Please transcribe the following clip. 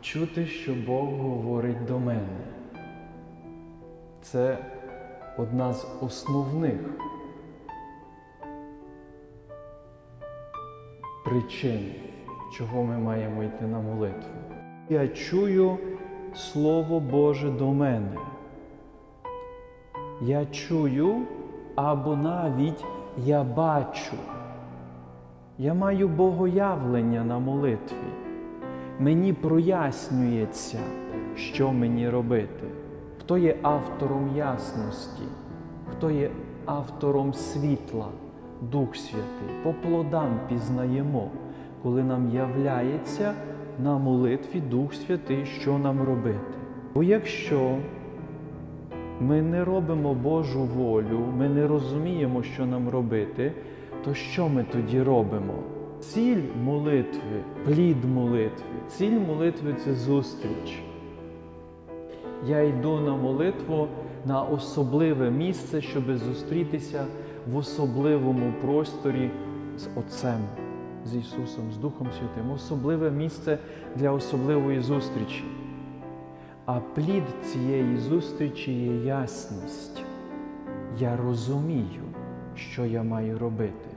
Чути, що Бог говорить до мене. Це одна з основних причин, чого ми маємо йти на молитву. Я чую Слово Боже до мене. Я чую або навіть я бачу. Я маю богоявлення на молитві. Мені прояснюється, що мені робити. Хто є автором ясності, хто є автором світла, Дух Святий. По плодам пізнаємо, коли нам являється на молитві Дух Святий, що нам робити. Бо якщо ми не робимо Божу волю, ми не розуміємо, що нам робити, то що ми тоді робимо? Ціль молитви, плід молитви, ціль молитви це зустріч. Я йду на молитву на особливе місце, щоб зустрітися в особливому просторі з Отцем, з Ісусом, з Духом Святим. Особливе місце для особливої зустрічі. А плід цієї зустрічі є ясність. Я розумію, що я маю робити.